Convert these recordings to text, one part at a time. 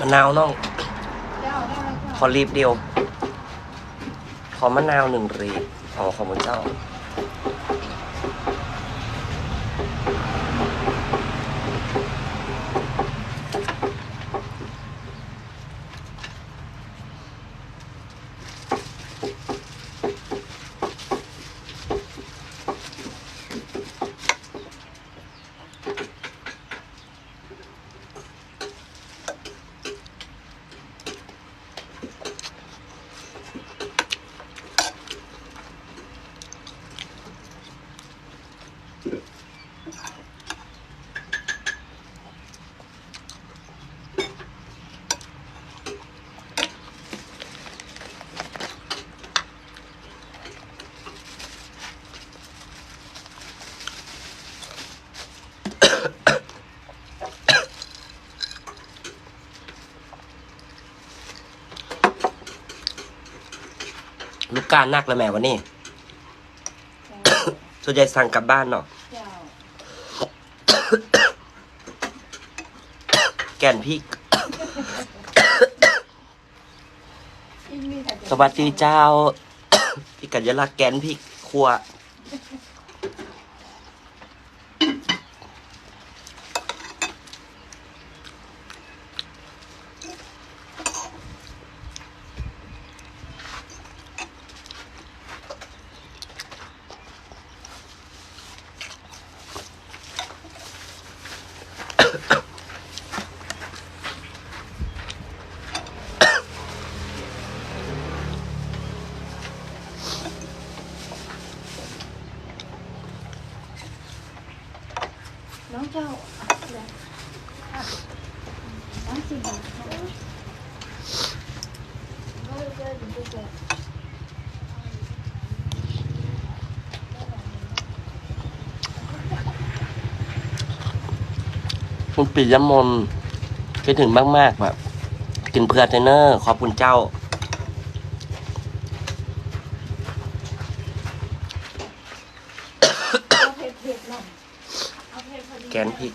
มะนาวน้อง ขอรีบเดียว ขอมะนาวหนึ่งรีอ๋อขอบคุณเจ้า กการนักแล้วแม่วันนี้ ส่วนใหญ่สั่งกลับบ้านเนาะเจ้าแก่นพริกอีมีแต่จะสวัสดีเจ้า พี่กัญญาลักษณ์แกนพริกครัว น้องเจ้าอะเดี๋ยวอะน้องสิบบาทค่ะเอาเจออยู่เจอ คุณปิยมนคิดถึงมากๆแบบกินเพื่อเทรนเนอร์ขอบคุณเจ้าเอาเผ็ดๆหน่อยเอาเผ็ดพอดีแกนพริก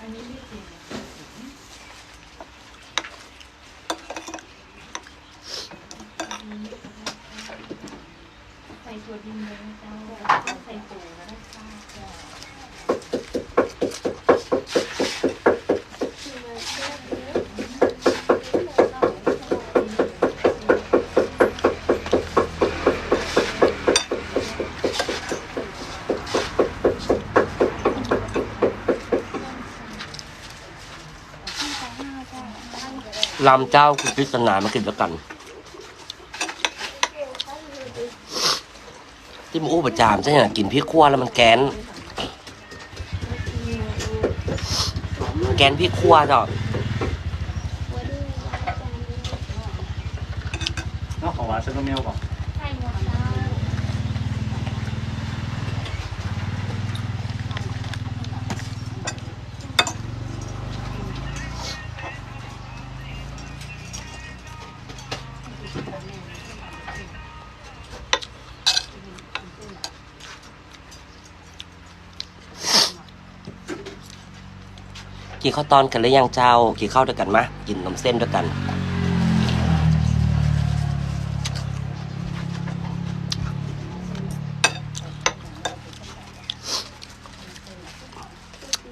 อันนี้ไม่กินใส่ถั่วดินเลยนะเจ้าใส่ปูก็ได้ค่ะเจ้า ลำเจ้าคุณพิศนามากินแล้วกัน ที่มาอู้ประจามใช่ไหมกินพริกขั่วแล้วมันแกน แกนพริกขั่วจ้าน้องของหวานซื้อน้ำเมียวก่อก นข้าวตอนกันหรือยังเจ้า กินข้าวด้วยกันมะกินนมเส้นด้วยกัน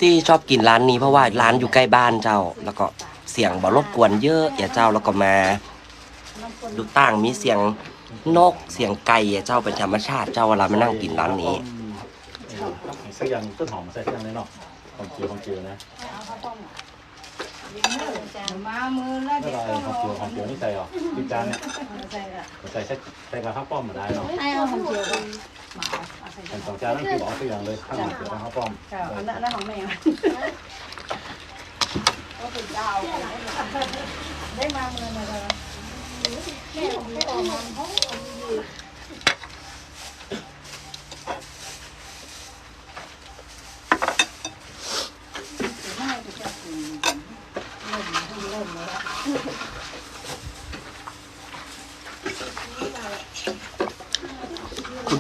ที่ชอบกินร้านนี้เพราะว่าร้านอยู่ใกล้บ้านเจ้า แล้วก็เสียงบ่รบกวนเยอะอย่าเจ้าแล้วก็มา ดูต่างมีเสียงนกเสียงไก่อย่าเจ้าเป็นธรรมชาติเจ้าเวลามานั่งกินร้านนี้ ใส่ยังต้นหอมใส่ยังเลยเนาะ หอมเจียวหอมเจียวนะมามือแล้วไม่เดี๋ยวได้ต้องเจียวหอมเจียวนี่ใส่หรอพี่จานเนี่ยใส่ละใส่ใส่ใส่กับข้าวป้อมมาได้เนาะให้เอาของเจียวใส่สองจานนั่นคือบอกใส่ยังเลยข้าวหมูเจียวข้าวป้อมเจ้าอันนั้นของแม่ก็เป็นเจ้าได้มามือมาแล้วคุณเอมมี่คุณทีลำปางมากินด้วยกันจางละหา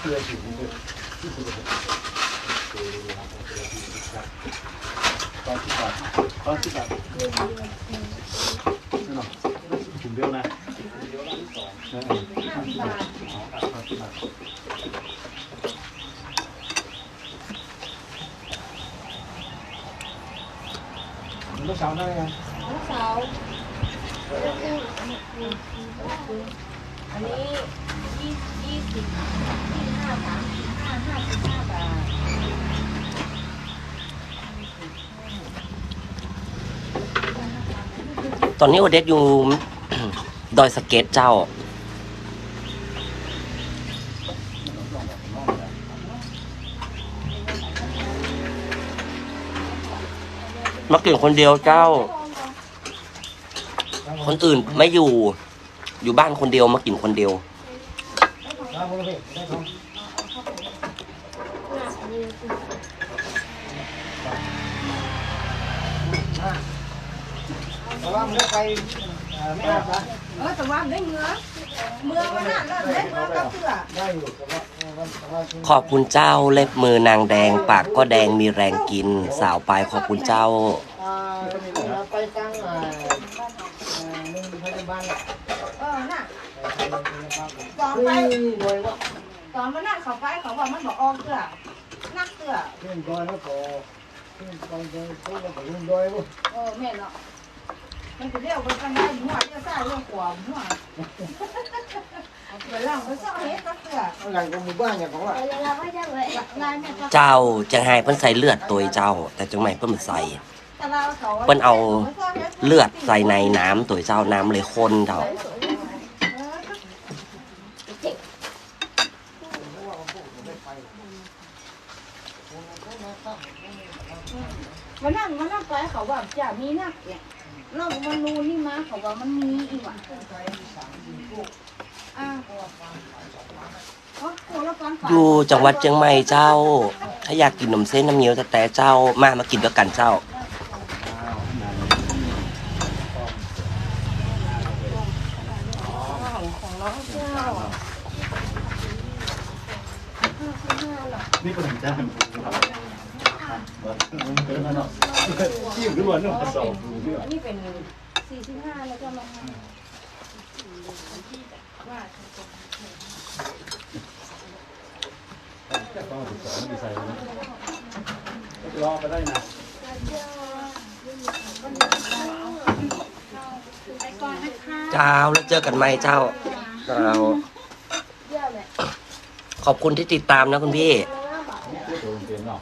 เพื่อนอยู่ตอนที่บาทตอนที่บาทนี่เนาะถุงเดียวนะเออตอนที่บาทตอนที่บาทเมื่อเช้าได้ไงเสา อันนี้ยี่ยี่สิบยี่ห้าสามสิบห้าห้าสิบห้าบาทตอนนี้โอเดสอยู่ ดอยสะเก็ตเจ้า มากินคนเดียวเจ้า คนอื่นไม่อยู่ อยู่บ้านคนเดียวมากินคนเดียว แต่ว่ามันก็ไปเอ่อไม่ได้นะเออแต่ว่าได้เงือเมืองมันน่ะแล้วได้เงือก็เสือได้อยู่แต่ว่าเออมันแต่ว่าคือขอบคุณเจ้าเล็บมือนางแดง ปากก็แดงมีแรงกิน สาวปลายขอบคุณเจ้าไปตั้งเอ่อเอ่อหนึ่งพยาบาลน่ะ เออน่ะ ไป ทำพยาบาลตอนคือไปโดยว่าตอนมันนั่นเขาไปเขาบอกมันบอกออกเสือนักเสือเรื่องโดยแล้วก็เรื่องโดยโดยพูดแล้วก็เรื่องโดยว่าเออแม่เนาะมันจะเรียกไปกันได้หัวเรียกซ่าเรียกขวามหัวเจ้าจังไห้เพิ่นใส่เลือดตัวเจ้า แต่จังไม่เพิ่นบ่ใส่เปิ้นเอาเลือดใส่ในน้ำตัวเจ้าน้ำเลยข้นเจ้า มันนั่งมันนั่งไปเขาว่าจะมีนักเนี่ยเรามันนูนนี่มาเขา ว่ามันมีอีกว่ะอ่าอ๋อโหแล้วกันอยู่จังหวัดเชียงใหม่เจ้า ถ้าอยากกินขนมเส้นน้ำเงี้ยวแต่แต่เจ้ามามากินด้วยกันเจ้า ของน้องเจ้านี่ก็ถึงจ้างผมครับมันเกินแล้วเนาะที่อยู่ด้วยเนาะสองดูด้วย อันนี้เป็น สี่สิบห้าแล้วก็มาว่าต้องถึงสองดีไซน์นะรอไปได้นะไปก่อนนะคะเจ้าแล้วเจอกันไหมเจ้าเจ้าเยี่ยมเลยขอบคุณที่ติดตามนะคุณพี่ ตัวเปลี่ยนเนาะ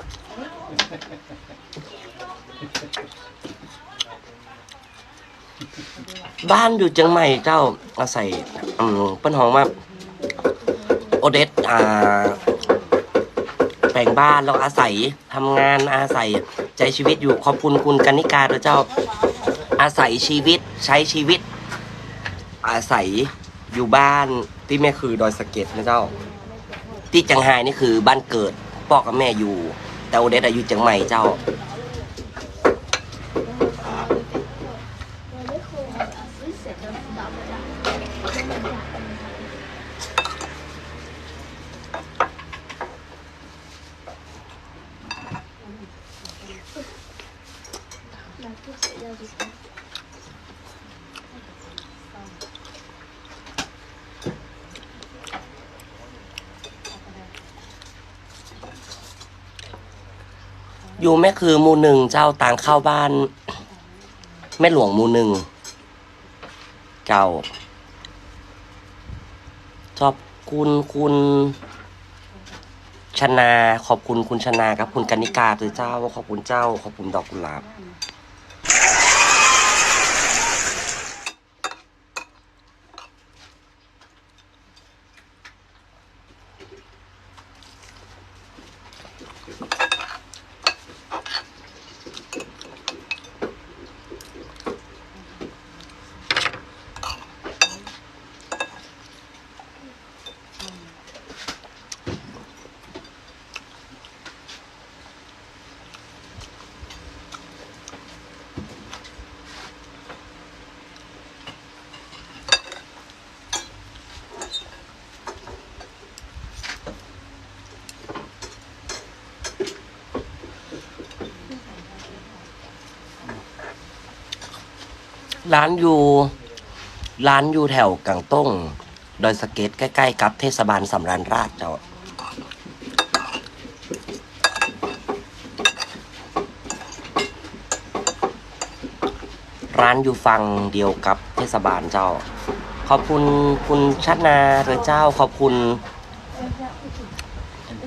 บ้านอยู่เชียงใหม่เจ้าอาศัยอืมเปิ้นห้องว่าโอเดสอ่าแปลงบ้านแล้วอาศัยทำงานอาศัยใจชีวิตอยู่ขอบคุณคุณกนิกาด้วยเจ้า อาศัยชีวิตใช้ชีวิต อาศัยอยู่บ้านที่แม่คือดอยสะเก็ดนะเจ้า ที่จังไห้นี่คือบ้านเกิดพ่อกับแม่อยู่ แต่โอเดสอายุเชียงใหม่เจ้า อยู่แม่คือหมูหนึ่งเจ้าต่างเข้าบ้าน แม่หลวงหมูหนึ่งเจ้าชอบคุณคุณชนา ขอบคุณคุณชนากับ คุณกนิกาตัวเจ้า ขอบคุณเจ้า ขอบคุณดอกกุหลาบ ร้านอยู่ ร้านอยู่แถวกังต้งดอยสะเก็ตใกล้ๆกับเทศบาลสำราญราชเจ้าร้านอยู่ฝั่งเดียวกับเทศบาลเจ้า ขอบคุณคุณชัดนาเรือเจ้า ขอบคุณ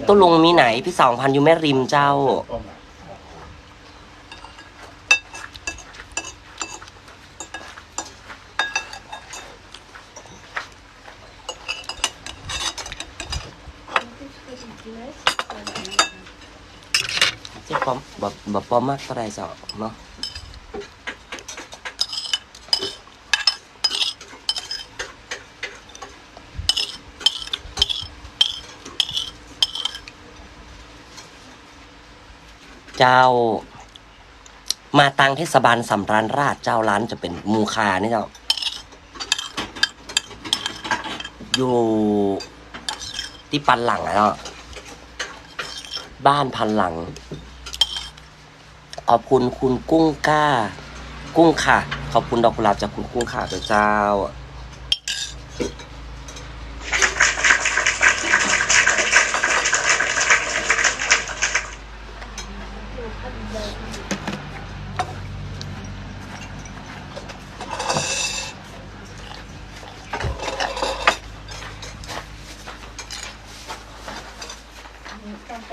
ตุลุงมีไหนพี่สองพันอยู่แม่ริมเจ้า ป้อมหลัง เจ๊ปอมแบบแบบปอมากเท่าไรเจ้าเนาะเจ้า มาตังเทศบาลสำราญราชเจ้าร้านจะเป็นมูคานี่เจ้า อยู่ที่ปันหลังอะเนาะบ้านพันหลัง ขอบคุณคุณกุ้งก้า กุ้งค่ะ ขอบคุณดอกกุหลาบจากคุณกุ้งค่ะด้วเจ้า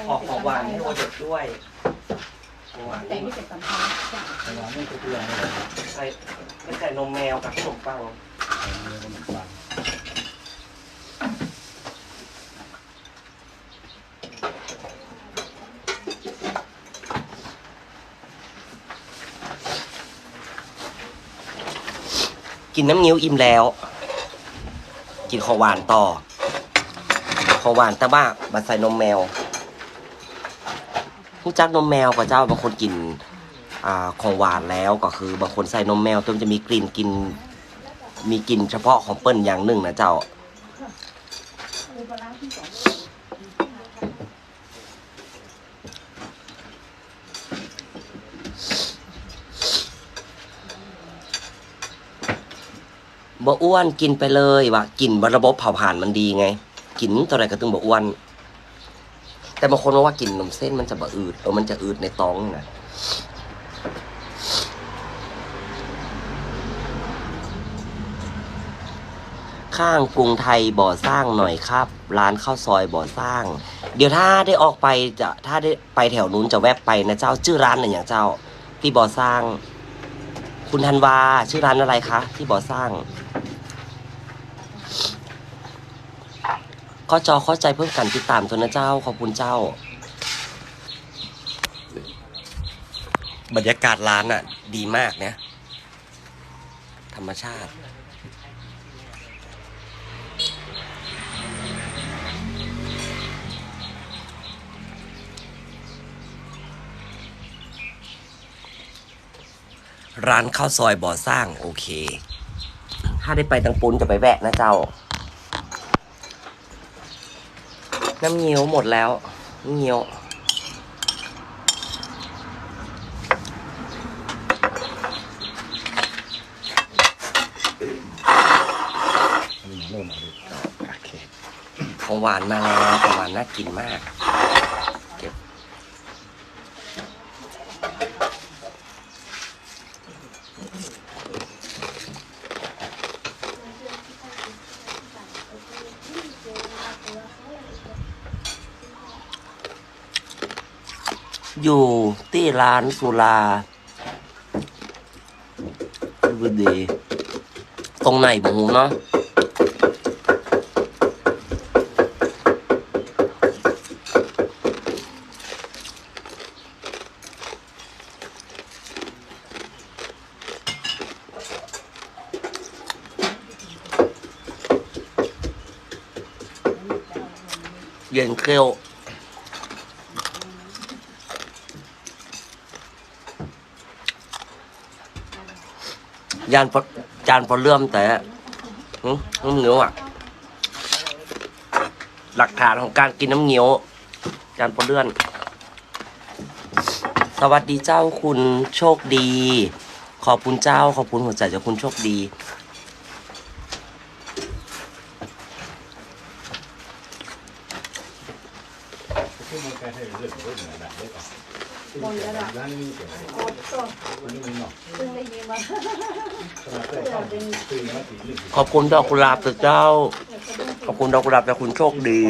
ออกของหวานให้โอเด็กด้วย แต่นี่เป็นสำคัญจ้ะแต่ว่าไม่ตัวอย่างเลยใส่ไม่ใส่นมแมวกับขนมปังกินน้ำงี้วอิ่มแล้ว กินของหวานต่อ ของหวานแต่ว่ามาใส่นมแมว ผู้จักนมแมวกับเจ้าบางคนกินอ่าของหวานแล้วก็คือบางคนใส่นมแมวตัวมันจะมีกลิ่นกิน มีกลิ่นเฉพาะของเปิ้ลอย่างหนึ่งนะเจ้าบ่อ้วนกินไปเลยว่ะกินบระบบเผาผลาญมันดีไง กินตัวไหนก็ตึงบ่อ้วน แต่บางคนว่ากินนมเส้นมันจะบ่อืดเออมันจะอืดในท้องนะข้างกรุงไทยบ่อสร้างหน่อยครับ ร้านข้าวซอยบ่อสร้าง เดี๋ยวถ้าได้ออกไปจะถ้าได้ไปแถวนู้นจะแวบไปนะเจ้าชื่อร้านอะไรอย่างเจ้า ที่บ่อสร้าง คุณธันวาชื่อร้านอะไรคะที่บ่อสร้าง ก็จอเข้าใจเพิ่มกันติดตามตัวนะเจ้า ขอบคุณเจ้า บรรยากาศร้านอะ ดีมากเนี่ยธรรมชาติ ร้านข้าวซอยบ่อสร้าง โอเค ถ้าได้ไปตังปุ้นจะไปแวะนะเจ้า น้ำเงี้ยวหมดแล้วน้ำเงี้ยวอันนี้เริ่มเอาดิโอเคของหวานมาแล้วของหวานน่ากินมาก อยู่ที่ร้านสุราดูดีตรงไหนบงเนาะเย็นเคี้ยว ยานพจานพอเลื่อมแต่น้ำเงี้ยวอะ หลักฐานของการกินน้ำเงี้ยวจานพอเลื่อน สวัสดีเจ้าคุณโชคดี ขอบคุณเจ้า ขอบคุณหัวใจจากคุณโชคดีขึ้นมาใกล้ให้เรื่องเรื่องไหนได้ก่อนบนระดับร้านนี้เกี่ยวกับโอ้ตัวอันนี้มันเนาะเพิ่งได้ยินมา ขนาดได้เข้าซื้อมาสีหนึ่งขอบคุณดอกกุหลาบจากเจ้า ขอบคุณดอกกุหลาบจากคุณโชคดี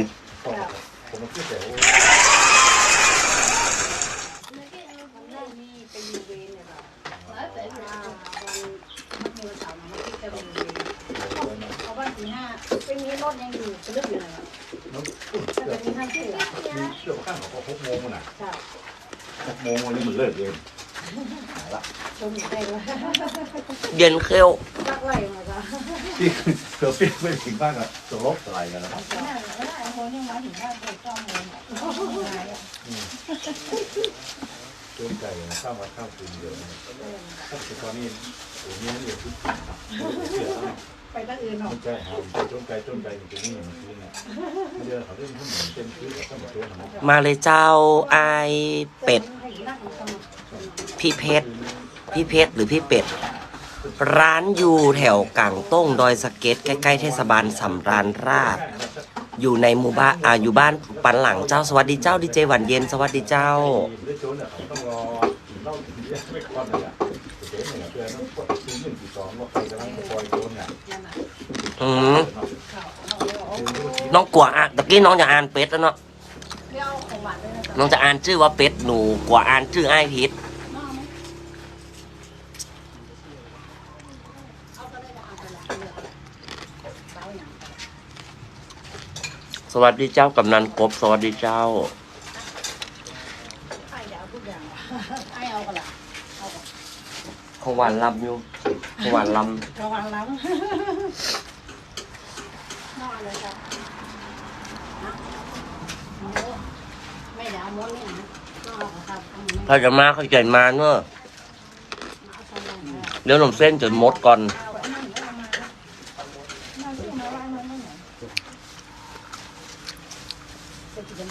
ผมมาคิดแต่ว่านี่เป็นยูเวนเนี่ยเราแล้วแต่ว่าวันมันมีวันเสาร์มันที่จะเป็นยูเวนเพราะว่าสี่ห้าเป็นนี้รถยังอยู่เป็นเรื่องอยู่เลยน้องถ้าเป็นที่ห้าเสือมีเชื่อข้างของหกโมงมันอะจ้ะหกโมงวันนี้มันเลิกเองช มได้เลยเย็นเข้ยวรักไล่มาจ้ะที่เกือบเปลี่ยนไม่ถึงบ้านอะจะลบอะไรกันนะคนยังมาถึงว่าเป็นจ้องเลยต้นไก่ข้าววัดข้าวคืนเดียวถ้าตอนนี้โอ้เนี่ยเนี่ยคือเชื่อแล้วไปตั้งอื่นหรอต้นไก่หาต้นไก่ต้นไก่อยู่ตรงนี้มันคือเนี่ยไม่เดือเขาเรื่องทั้งหมดเต็มคือทั้งหมดตัวทั้งหมดมาเลยเจ้าไอายเป็ด พี่เพชร พี่เพชรหรือพี่เป็ด ร้านอยู่แถวกลางต้งดอยสะเก็ตใกล้ๆเทศบาลสำราญราชอยู่ในหมู่บ้านอ่าอยู่บ้านปันหลังเจ้าสวัสดีเจ้าดีเจหวันเย็นสวัสดีเจ้าเรื่องโจรเนี่ยเขาต้องรอเล่าถึงเรื่องไม่ควรเลยอะเจ๊เนี่ยเพื่อนต้องกลัวอะตะกี้น้องจะอ่านเป็ดแล้วเนาะน้องจะอ่านชื่อว่าเป็ดหนูกว่าอ่านชื่อไอ้พิษ วัสดีเจ้ากำนันกบ สวัสดีเจ้าไอ้เดี๋ยวทุกอย่างไอ้เอากันละเอากันของหวานลำอยู่ของหวานลระวังล้ำนอนเลยจ้ะไม่เดี๋ยวเอาม้วนนี่นะนอนเอาครับเอาำถ้าจะมาเขาใจมาเนอะเอาสมองเลยเดี๋ยวหนมเส้นจนหมดก่อน เอาอันนั้นเดี๋ยวเอามานะนั่งที่มาไว้มันไม่ไหนเสร็จแล้ว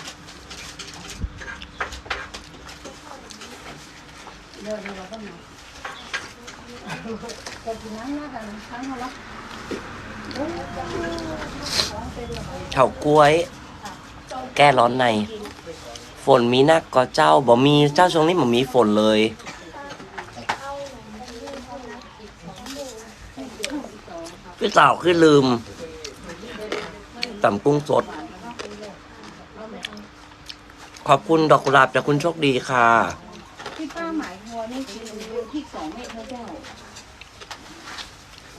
เดี๋ยวเราก็มาแต่ทีนั้นนะกันครั้งละโอ้ยของเป็นระเบิดเฉาก้วย แก้ร้อนใน ฝนมีนักก็เจ้าบ่มีเจ้าช่วงนี้บ่มีฝนเลย พี่สาวคือลืมตำกุ้งสด ขอบคุณดอกกุหลาบจากคุณโชคดีค่ะ ที่ป้าหมายหัวนี่คือที่สองเมตรพระเจ้า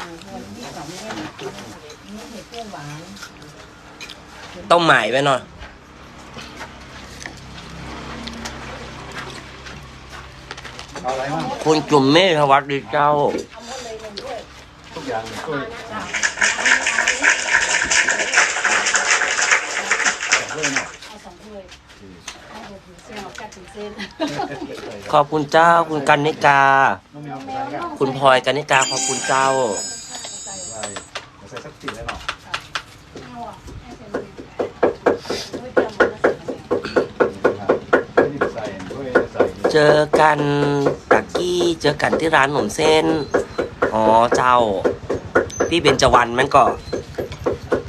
อ่าหัวที่สองเม ตรนี่เห็ดเปรี้ยวหวานต้องหมายไว้หน่อยเอาอะไรบ้างคุณจุ่มเมฆสวัสดีเจ้า ทุกอย่างช่วยด้วยเนาะเอาสองถ้วยเอาหกถึงเส้นเอาแค่ถึงเส้นขอบคุณเจ้า คุณกันนิกา น้องแมวใส่กัน คุณพลอยกันนิกาขอบคุณเจ้า ใส่ใส่สักทีแล้วเนาะ เอาอะให้เส้นเลยด้วยจำมันแล้วเสร็จแล้ว ไม่ได้ใส่ด้วยใส่ เจอกันตะกี้เจอกันที่ร้านหนมเส้น อ๋อเจ้า พี่เบญจวรรณมันก็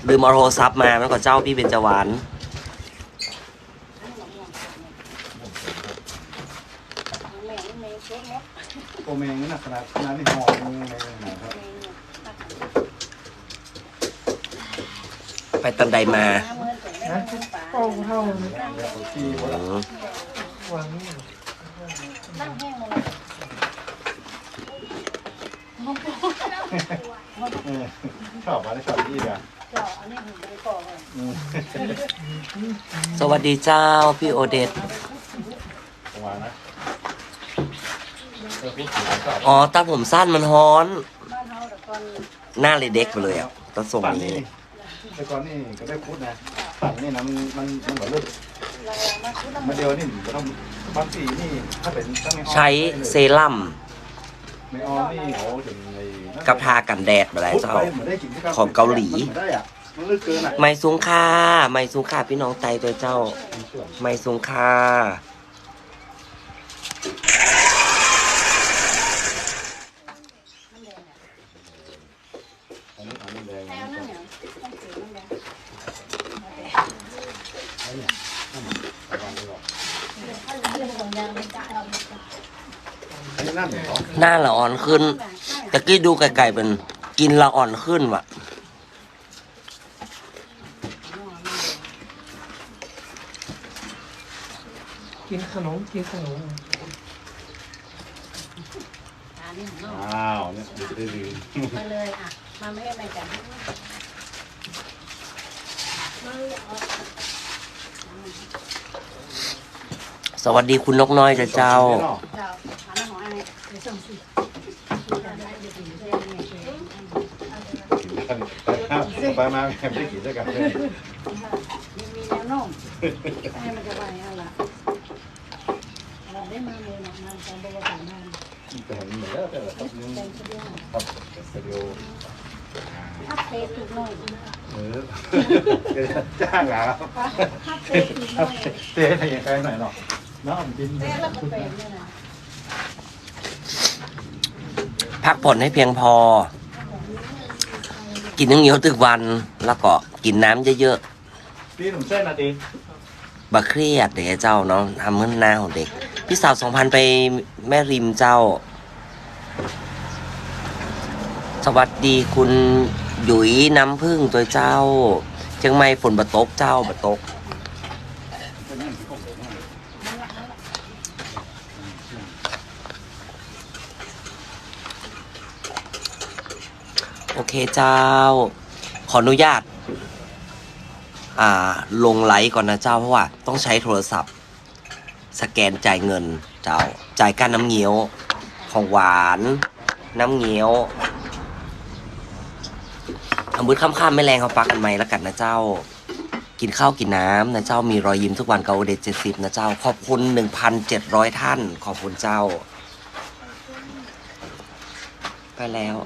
ลืมเอาโทรศัพท์มามันก็เจ้าพี่เบญจวรรณแม่นี่แม่เช็ดเนาะโอเมงนี่นะขนาดขนาดนี่หอมมือเลยนะครับแม่เนี่ยตักไปตันใดมาน้ำมือถึงได้มือปลาโอ้เท่าที่อืมวางนี่ นั่งแห้งเลย ชอบอะไรชอบที่อะเจ้าอันนี้ผมไปก่อนเลยสวัสดีเจ้าพี่โอเดตประมาณนะเออพี่ชอบอ๋อตาผมสั้นมันฮ้อนบ้านเฮาแต่ก่อน หน้าเลยเด็กไปเลยอะต้องส่งปั่นนี้นี่แต่ก่อนนี่ก็ได้พูดนะปั่นนี่นะมันมันมันเหมือนเรื่องเรามาคุยต้องมาเดียวนี่มันต้องบางทีนี่ถ้าเป็นถ้าไม่ใช้เซรั่ม ไม่ออนี่โอ้ถึงใน กับทากันแดดอะไรเจ้า ของเกาหลี ไม่สูงค่าไม่สูงค่าพี่น้องไตตัวเจ้า ไม่สูงค่าหน้าละอ่อนขึ้น ตะกี้ดูไก่ๆเป็นกินละอ่อนขึ้นว่ะ กินขนมกินขนมอันนี้ของน้องอ้าวเนี่ยเดี๋ยวจะได้ลืมมาเลยอะ มาไม่ให้แม่จับสวัสดีคุณนกน้อยจ้ะเจ้าเจ้าหาน้ำหอไอ้ไปส่งสิ ไปมาแข่งได้กี่ด้วยกันเลยยังมีแนวโน้มให้มันจะไปเอาละเราได้มาเลยนะมาตอนบวชมาแต่เห็นเหมือนแล้วแต่ละครับนึงเป็นเรื่องครับสตูดิโอถ้าเทถูกหน่อยเออจ้างเหรอถ้าเทถูกหน่อยเต้ให้ยังไงหน่อยเนาะน้ำกินเทแล้วก็เป็นเนี่ยนะพักผ่อนให้เพียงพอ กินน้ำเหนียวตึกวัน แล้วก็กินน้ำเยอะพี่หนุ่มเส้นนาทีๆบักเครียดเด็กเจ้าเนาะทำเมื่อหน้าของเด็ก พี่สาวสองพันไปแม่ริมเจ้า สวัสดีคุณหยุยน้ำพึ่งตัวเจ้าเชียงใหม่ฝนบะตกเจ้าบะตก โอเคเจ้า ขออนุญาต อ่า ลงไลฟ์ก่อนนะเจ้าเพราะว่า ต้องใช้โทรศัพท์ สแกนจ่ายเงินเจ้า จ่ายการน้ำเงี้ยว ของหวาน น้ำเงี้ยวอามืดค่ำๆไม่แรงเขาปักกันไหมแล้วกันนะเจ้า กินข้าวกินน้ำนะเจ้ามีรอยยิ้มทุกวันกับโอเดเจ็ดสิบนะเจ้า ขอบคุณหนึ่งพันเจ็ดร้อยท่าน ขอบคุณเจ้า ไปแล้ว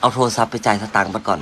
เอาโทรศัพท์ไปจ่ายสตางค์ไปก่อน